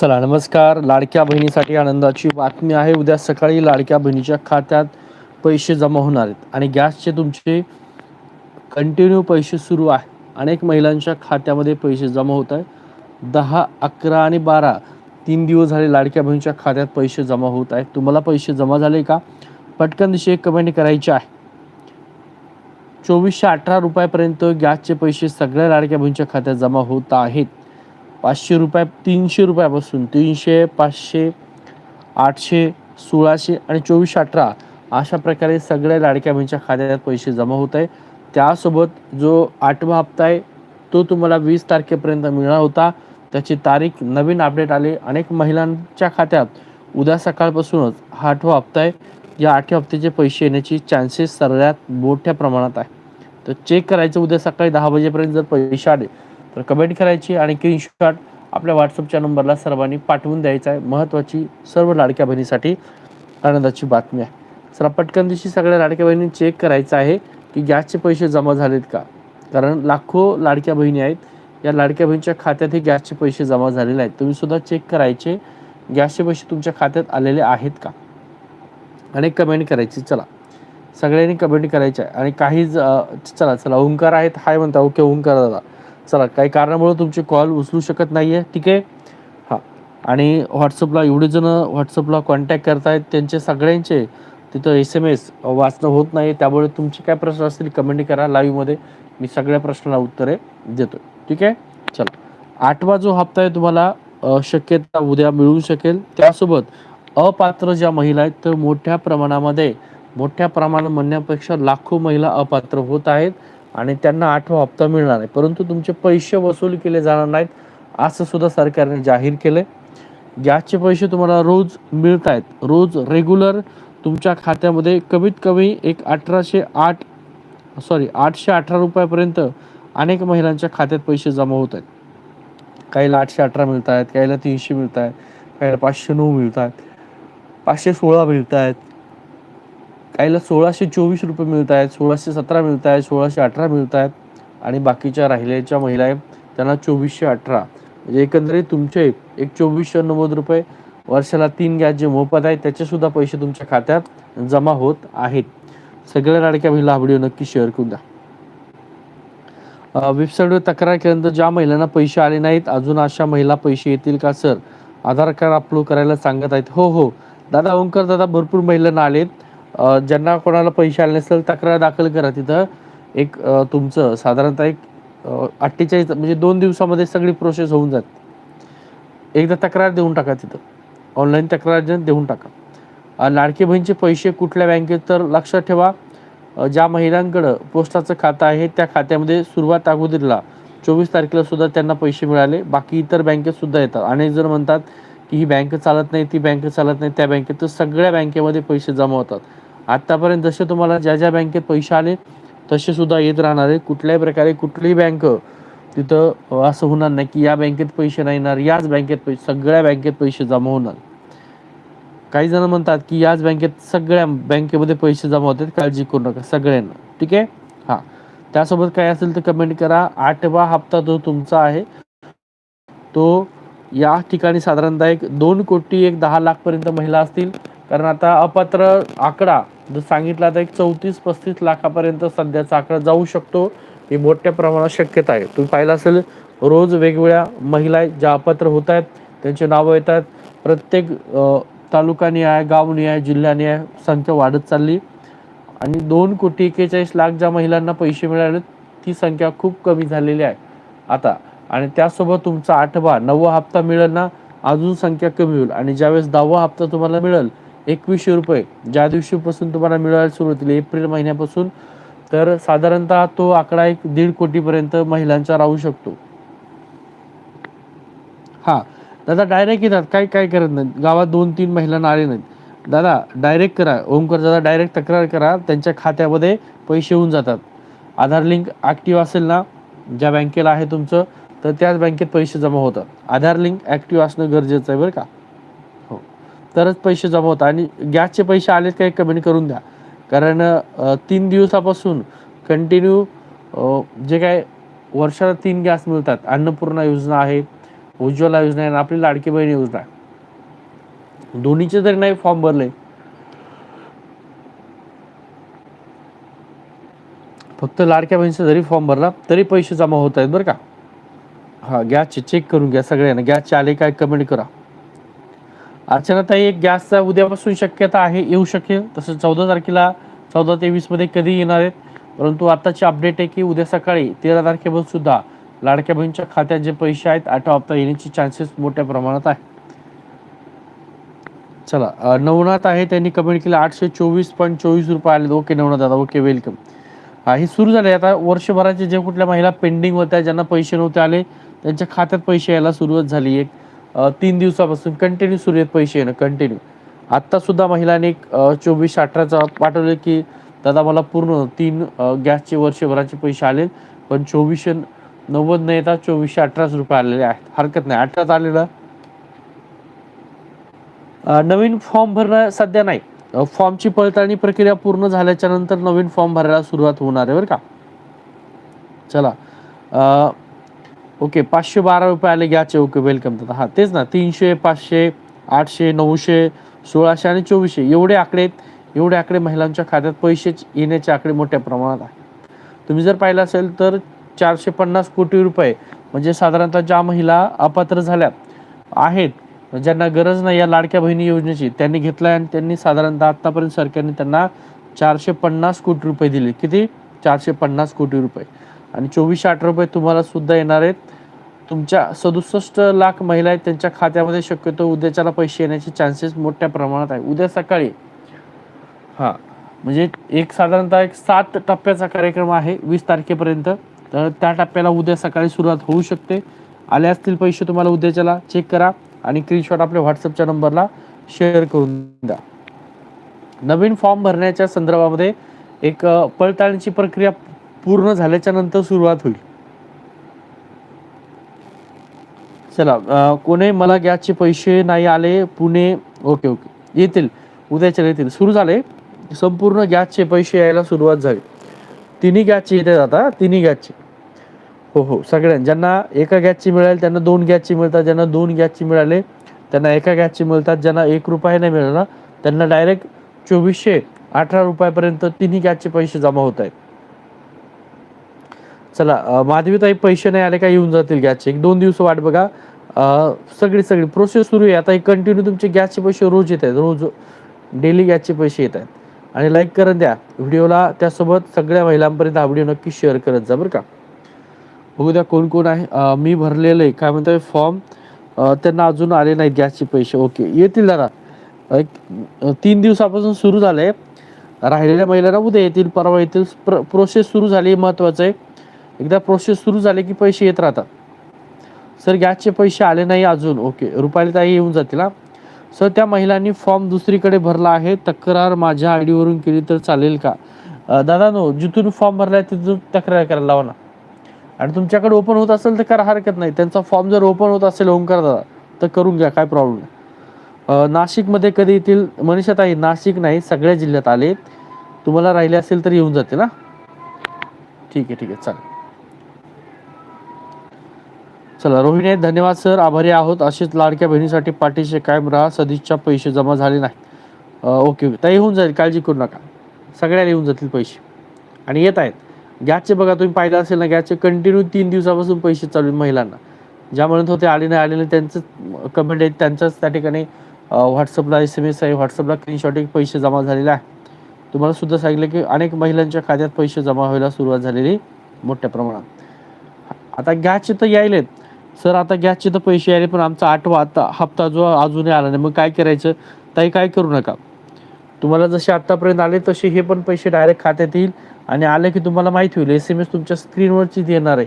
चला नमस्कार. लाडक्या बहिणीसाठी आनंदाची बातमी आहे. उद्या सकाळी लाडक्या बहिणीच्या खात्यात पैसे जमा होणार आहेत आणि गॅसचे तुमचे कंटिन्यू पैसे सुरू आहे. अनेक महिलांच्या खात्यामध्ये पैसे जमा होत आहे दहा अकरा आणि बारा तीन दिवस झाले लाडक्या बहिणीच्या खात्यात पैसे जमा होत आहेत. तुम्हाला पैसे जमा झाले का? पटकन दिशे एक कमेंट करायची आहे. चोवीसशे अठरा रुपयापर्यंत गॅसचे पैसे सगळ्या लाडक्या बहिणीच्या खात्यात जमा होत आहेत. पाचशे रुपये तीनशे रुपयापासून तीनशे पाचशे आठशे सोळाशे आणि चोवीसशे अठरा अशा प्रकारे सगळ्या लाडक्या बहिणीच्या खात्यात पैसे जमा होत आहे त्यासोबत जो आठवा हप्ता आहे तो तुम्हाला वीस तारखेपर्यंत मिळणार होता. त्याची तारीख नवीन अपडेट आले. अनेक महिलांच्या खात्यात उद्या सकाळपासूनच हा आठवा हप्ता आहे. या आठव्या हप्त्याचे पैसे येण्याची चान्सेस सर्वात मोठ्या प्रमाणात आहे. तर चेक करायचं उद्या सकाळी दहा वाजेपर्यंत जर पैसे आले तर कमेंट करायची आणि स्क्रीनशॉट आपल्या व्हॉट्सअपच्या नंबरला सर्वांनी पाठवून द्यायचा आहे. महत्त्वाची सर्व लाडक्या बहिणीसाठी आनंदाची बातमी आहे. चला पटकन दिवशी सगळ्या लाडक्या बहिणी चेक करायचं आहे की गॅसचे पैसे जमा झालेत का? कारण लाखो लाडक्या बहिणी आहेत. या लाडक्या बहिणीच्या खात्यातही गॅसचे पैसे जमा झालेले आहेत. तुम्ही सुद्धा चेक करायचे गॅसचे पैसे तुमच्या खात्यात आलेले आहेत का? आणि कमेंट करायची. चला सगळ्यांनी कमेंट करायचे आहे. आणि काही ज- चला चला ओंकार आहेत. हाय म्हणता ओके ओंकार दादा. चला काही कारणामुळे तुमचे कॉल उचलू शकत नाही आहे ठीक आहे? हां. आणि व्हॉट्सअपला एवढे जण व्हॉट्सअपला कॉन्टॅक्ट करतायत त्यांचे सगळ्यांचे तिथं एस एम एस वाचणं होत नाही. त्यामुळे तुमचे काय प्रश्न असतील कमेंट करा लाईव्हमध्ये मी सगळ्या प्रश्नाला उत्तरे देतो ठीक आहे? चला. आठवा जो हप्ता आहे तुम्हाला शक्यता उद्या मिळू शकेल. त्यासोबत अपात्र ज्या महिला आहेत तर मोठ्या प्रमाणामध्ये मोठ्या प्रमाणात म्हणण्यापेक्षा लाखो महिला अपात्र होत आहेत. आणि त्यांना आठवा हप्ता मिळणार आहे परंतु तुमचे पैसे वसूल केले जाणार नाहीत असं सुद्धा सरकारने जाहीर केले गॅसचे पैसे तुम्हाला रोज मिळत आहेत रोज रेग्युलर तुमच्या खात्यामध्ये कमीत कमी एक अठराशे आठ सॉरी आठशे अठरा रुपयापर्यंत अनेक महिलांच्या खात्यात पैसे जमा होत आहेत. काहीला आठशे अठरा मिळत आहेत काहीला तीनशे मिळत आहेत काहीला पाचशे नऊ मिळत आहेत पाचशे सोळा मिळत आहेत काहीला सोळाशे चोवीस रुपये मिळत आहेत सोळाशे सतरा मिळत आहेत सोळाशे अठरा मिळत आहेत. आणि बाकीच्या राहिल्याच्या महिला आहेत त्यांना चोवीसशे अठरा. म्हणजे एकंदरीत तुमचे एक चोवीसशे नव्वद रुपये वर्षाला तीन गॅस जे मोफत आहेत त्याचेसुद्धा पैसे तुमच्या खात्यात जमा होत आहेत. सगळ्या लाडक्या महिला हा व्हिडिओ नक्की शेअर करून द्या. वेबसाईटवर तक्रार केल्यानंतर ज्या महिलांना पैसे आले नाहीत अजून अशा महिला पैसे येतील का सर? आधार कार्ड अपलोड करायला सांगत आहेत. हो हो. दादा ओंकर दादा भरपूर महिलांना आलेत. ज्यांना कोणाला पैसे आले नसेल तक्रार दाखल करा तिथं. एक तुमचं साधारणतः एक अठ्ठेचाळीस म्हणजे दोन दिवसामध्ये सगळी प्रोसेस होऊन जाते. एकदा तक्रार देऊन टाका तिथं. ऑनलाईन तक्रार देऊन टाका. लाडके लाडकी बहिणीचे पैसे कुठल्या बँकेत तर लक्षात ठेवा. ज्या महिलांकडं पोस्टाचं खातं आहे त्या खात्यामध्ये सुरुवात अगोदरला चोवीस तारखेला सुद्धा त्यांना पैसे मिळाले. बाकी इतर बँकेत सुद्धा येतात. अनेक जण म्हणतात की ही बँक चालत नाही ती बँक चालत नाही त्या बँकेत तर सगळ्या बँकेमध्ये पैसे जमा होतात. आत्तापर्यंत जसे तुम्हाला ज्या ज्या बँकेत पैसे आले तसे सुद्धा येत राहणार आहे. कुठल्याही प्रकारे कुठलीही बँक तिथं असं होणार नाही की या बँकेत पैसे नाही येणार याच बँकेत पैसे सगळ्या बँकेत पैसे जमा होणार. काही जण म्हणतात की याच बँकेत सगळ्या बँकेमध्ये पैसे जमा होतात काळजी करू नका सगळ्यांना. ठीक आहे? हां. त्यासोबत काय असेल तर कमेंट करा. आठवा हप्ता जो तुमचा आहे तो या ठिकाणी साधारणतः एक दोन कोटी एक दहा लाखपर्यंत महिला असतील. कारण आता अपात्र आकडा जर सांगितलं तर एक चौतीस पस्तीस लाखापर्यंत सध्याचा आकडा जाऊ शकतो. ही मोठ्या प्रमाणात शक्यता आहे. तुम्ही पाहिलं असेल रोज वेगवेगळ्या महिला ज्या अपात्र होत आहेत त्यांची नावं येतात. प्रत्येक अ, तालुकानिहाय गावनिहाय जिल्ह्यानिहाय संख्या वाढत चालली. आणि दोन कोटी एक्केचाळीस लाख ज्या महिलांना पैसे मिळाले ती संख्या खूप कमी झालेली आहे. आता आणि त्यासोबत तुमचा आठवा नववा हप्ता मिळेल ना अजून संख्या कमी होईल. आणि ज्यावेळेस दहावा हप्ता तुम्हाला मिळेल एकवीसशे रुपये. ज्या दिवशीपासून तुम्हाला मिळायला सुरू होतील एप्रिल महिन्यापासून तर साधारणतः तो आकडा एक दीड कोटीपर्यंत महिलांचा राहू शकतो. हा. दादा डायरेक्ट येतात. काय काय करत नाहीत? गावात दोन तीन महिलांना आले नाहीत. दादा डायरेक्ट करा. ओमकर दादा डायरेक्ट तक्रार करा. त्यांच्या खात्यामध्ये पैसे होऊन जातात. आधार लिंक ॲक्टिव्ह असेल ना ज्या बँकेला आहे तुमचं तर त्याच बँकेत पैसे जमा होतात. आधार लिंक ॲक्टिव्ह असणं गरजेचं आहे बरं का. तरच पैसे जमा होतात. आणि गॅसचे पैसे आलेत काही कमेंट करून द्या. कारण तीन दिवसापासून कंटिन्यू जे काय वर्षाला तीन गॅस मिळतात. अन्नपूर्णा योजना आहे उज्ज्वला योजना आहे आणि आपली लाडकी बहीण योजना आहे. दोन्हीचे जरी नाही फॉर्म भरले फक्त लाडक्या बहिणीचा जरी फॉर्म भरला तरी पैसे जमा होत आहेत बरं का. हा गॅसचे चेक करून घ्या सगळ्यांना. गॅसचे आले काय कमेंट करा. अर्चनाताई एक गॅसचा उद्यापासून शक्यता आहे येऊ शकेल. तसं चौदा तारखेला चौदा ते मध्ये कधी येणार आहेत? परंतु आताची अपडेट आहे की उद्या सकाळी तेरा तारखेपासून सुद्धा लाडक्या बहिणीच्या खात्यात जे पैसे आहेत आठवा हप्ता येण्याची चान्सेस मोठ्या प्रमाणात आहे चला नवनाथ आहे त्यांनी कमेंट केलं आठशे चोवीस पॉईंट चोवीस रुपये आले ओके नवनाथ दादा ओके वेलकम हा हे सुरू झाले आता वर्षभराचे जे कुठल्या महिला पेंडिंग होत्या ज्यांना पैसे नव्हते आले त्यांच्या खात्यात पैसे यायला सुरुवात झाली एक तीन दिवसापासून कंटिन्यू सुरू आहेत पैसे येणं कंटिन्यू आत्तासुद्धा महिलांनी एक चोवीस अठराचा पाठवले की दादा मला पूर्ण तीन गॅसचे वर्षभराचे पैसे आले पण चोवीसशे नव्वद न येता चोवीसशे अठराच रुपये आलेले आहेत. हरकत नाही. अठराच आलेलं? नवीन फॉर्म भरणं सध्या नाही. फॉर्मची पडताळणी प्रक्रिया पूर्ण झाल्याच्यानंतर नवीन फॉर्म भरायला सुरुवात होणार आहे बरं का? चला. ओके पाचशे बारा रुपये आले घ्याचे ओके वेलकम दादा हा तेच ना तीनशे पाचशे आठशे नऊशे सोळाशे आणि चोवीसशे एवढे आकडे आहेत. एवढे आकडे महिलांच्या खात्यात पैसे येण्याचे आकडे मोठ्या प्रमाणात आहे तुम्ही जर पाहिलं असेल तर चारशे पन्नास कोटी रुपये म्हणजे साधारणतः ज्या महिला अपात्र झाल्या आहेत ज्यांना गरज नाही या लाडक्या बहिणी योजनेची त्यांनी घेतला आणि त्यांनी साधारणतः आतापर्यंत सरकारने त्यांना चारशे पन्नास कोटी रुपये दिले. किती? चारशे पन्नास कोटी रुपये. आणि चोवीसशे आठ रुपये तुम्हाला सुद्धा येणार आहेत. तुमच्या सदुसष्ट लाख महिला आहेत त्यांच्या खात्यामध्ये शक्यतो उद्याच्याला पैसे येण्याचे चान्सेस मोठ्या प्रमाणात आहे उद्या सकाळी हा म्हणजे एक साधारणतः एक सात टप्प्याचा कार्यक्रम आहे वीस तारखेपर्यंत. तर त्या टप्प्याला उद्या सकाळी सुरुवात होऊ शकते. आले असतील पैसे तुम्हाला उद्याच्याला चेक करा आणि स्क्रीनशॉट आपल्या व्हॉट्सअपच्या नंबरला शेअर करून द्या. नवीन फॉर्म भरण्याच्या संदर्भामध्ये एक पडताळणीची प्रक्रिया पूर्ण झाल्याच्यानंतर सुरुवात होईल. चला कोणी मला गॅसचे पैसे नाही आले पुणे ओके ओके. येतील उद्याच्या येतील. सुरू झाले. संपूर्ण गॅसचे पैसे यायला सुरुवात झाली. तिन्ही गॅसचे येते आता तिन्ही गॅसचे. हो हो सगळ्या ज्यांना एका गॅसची मिळाली त्यांना दोन गॅसची मिळतात ज्यांना दोन गॅसची मिळाले त्यांना एका गॅसची मिळतात ज्यांना एक रुपया नाही मिळाला त्यांना डायरेक्ट चोवीसशे अठरा रुपयापर्यंत तिन्ही गॅसचे पैसे जमा होत आहेत. चला अं, माधवीताई पैसे नाही आले का येऊन जातील गॅसचे. एक दोन दिवस वाट बघा. सगळी सगळी प्रोसेस सुरू आहे. आता एक कंटिन्यू तुमचे गॅसचे पैसे रोज येत आहेत. रोज डेली गॅसचे पैसे येत आहेत. आणि लाईक करत द्या. व्हिडिओला त्यासोबत सगळ्या महिलांपर्यंत हा व्हिडिओ नक्की शेअर करत जा बरं का. बघू द्या कोण कोण आहे. मी भरलेलं आहे. काय म्हणतोय? फॉर्म त्यांना अजून आले नाहीत गॅसचे पैसे. ओके. येतील जरा. एक तीन दिवसापासून सुरू झालंय. राहिलेल्या महिलांना उद्या येतील परवा येतील. प्र प्रोसेस सुरू झाली. हे महत्त्वाचं आहे. एकदा प्रोसेस सुरू झाले की पैसे येत राहतात. सर गॅसचे पैसे आले नाही अजून. ओके रुपाली ताई येऊन जातील हा. सर त्या महिलांनी फॉर्म दुसरीकडे भरला आहे. तक्रार माझ्या आय डीवरून केली तर चालेल का? दादा नो जिथून फॉर्म आहे तिथून तक्रार करायला लावा ना. आणि तुमच्याकडे ओपन होत असेल तर करा हरकत नाही. त्यांचा फॉर्म जर ओपन होत असेल ओंकार दादा तर करून घ्या काय प्रॉब्लेम नाही. नाशिकमध्ये कधी येतील? मनीषाताई नाशिक नाही सगळ्या जिल्ह्यात आले. तुम्हाला राहिले असेल तर येऊन जाते ना ठीक आहे ठीक आहे चालेल. चला रोहिणी धन्यवाद सर. आभारी आहोत. असेच लाडक्या बहिणीसाठी पाठीशी कायम राहा. सदिच्छा पैसे जमा झाले नाही ओके ओके. ताई होऊन जाईल. काळजी करू नका. सगळ्याला येऊन जातील पैसे. आणि येत आहेत. गॅसचे बघा तुम्ही पाहिलं असेल ना गॅसचे कंटिन्यू तीन दिवसापासून पैसे चालू आहेत महिलांना. ज्या म्हणत होते आले नाही आले नाही त्यांचं कमेंट आहेत त्यांच्याच त्या ठिकाणी व्हॉट्सअपला एस एम एस आहे. व्हॉट्सअपला स्क्रीनशॉट एक पैसे जमा झालेले आहे. तुम्हाला सुद्धा सांगितलं की अनेक महिलांच्या खात्यात पैसे जमा व्हायला सुरुवात झालेली मोठ्या प्रमाणात. आता गॅसचे तर यायलेत. सर आता गॅसचे तर पैसे आले पण आमचा आठवा आता हप्ता जो अजूनही आला नाही. मग काय करायचं? ताई काय करू नका. तुम्हाला जसे आत्तापर्यंत आले तसे हे पण पैसे डायरेक्ट खात्यात येईल. आणि आले की तुम्हाला माहिती होईल एस एम एस तुमच्या स्क्रीनवरचीच येणार आहे.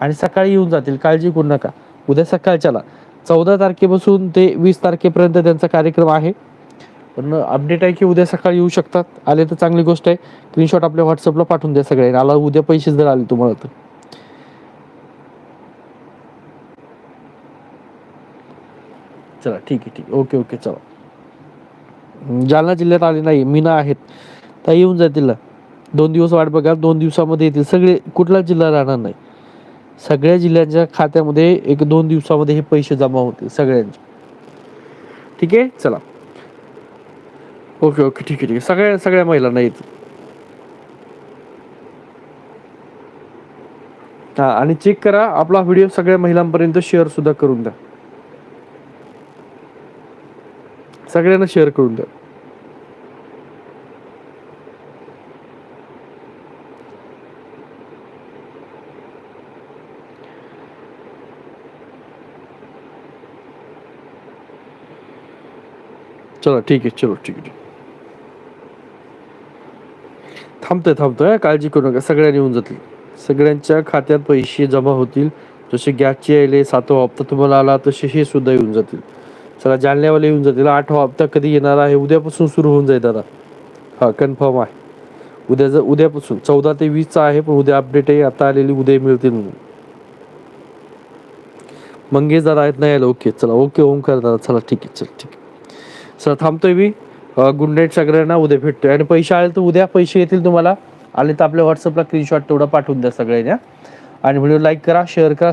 आणि सकाळी येऊन जातील काळजी करू नका. उद्या सकाळच्याला चौदा तारखेपासून ते वीस तारखेपर्यंत त्यांचा कार्यक्रम आहे. पण अपडेट आहे की उद्या सकाळी येऊ शकतात. आले तर चांगली गोष्ट आहे. स्क्रीनशॉट आपल्या व्हॉट्सअपला पाठवून द्या सगळे आला उद्या पैसे जर आले तुम्हाला तर. चला ठीक आहे ठीक आहे. ओके ओके चला. जालना जिल्ह्यात आले नाही मीना आहेत. त्या येऊन जातील दोन दिवस वाट बघा दोन दिवसामध्ये येतील. सगळे कुठला जिल्हा राहणार नाही. सगळ्या जिल्ह्यांच्या खात्यामध्ये एक दोन दिवसामध्ये हे पैसे जमा होतील सगळ्यांचे. ठीक आहे? चला. ओके ओके ठीक आहे ठीक आहे. सगळ्या सगळ्या महिलांना येतील. हा आणि चेक करा आपला व्हिडिओ सगळ्या महिलांपर्यंत शेअर सुद्धा करून द्या. सगळ्यांना शेअर करून द्या. चला ठीक आहे चलो ठीक आहे थांबतोय थांबतोय काळजी करू नका सगळ्यांनी येऊन जातील. सगळ्यांच्या खात्यात पैसे जमा होतील. जसे गॅसचे यायले सातवा हप्ता तुम्हाला आला तसे हे सुद्धा येऊन जातील. चला जालन्यावाले येऊन जातील. आठवा हप्ता कधी येणार आहे? उद्यापासून सुरू होऊन जाईल दादा. हा कन्फर्म आहे. उद्या जर उद्यापासून. चौदा ते वीसचा आहे पण उद्या अपडेट आहे. आता आलेली उद्या मिळतील म्हणून. मंगेश दादा आहेत नाही आलं ओके चला. ओके ओमकार दादा. चला ठीक आहे. चल ठीक आहे. चला थांबतोय मी. गुड नाईट सगळ्यांना उद्या भेटतोय. आणि पैसे आले तर उद्या पैसे येतील तुम्हाला. आले तर आपल्या व्हॉट्सअपला स्क्रीनशॉट तेवढा पाठवून द्या सगळ्यांना. आणि व्हिडिओ लाईक करा शेअर करा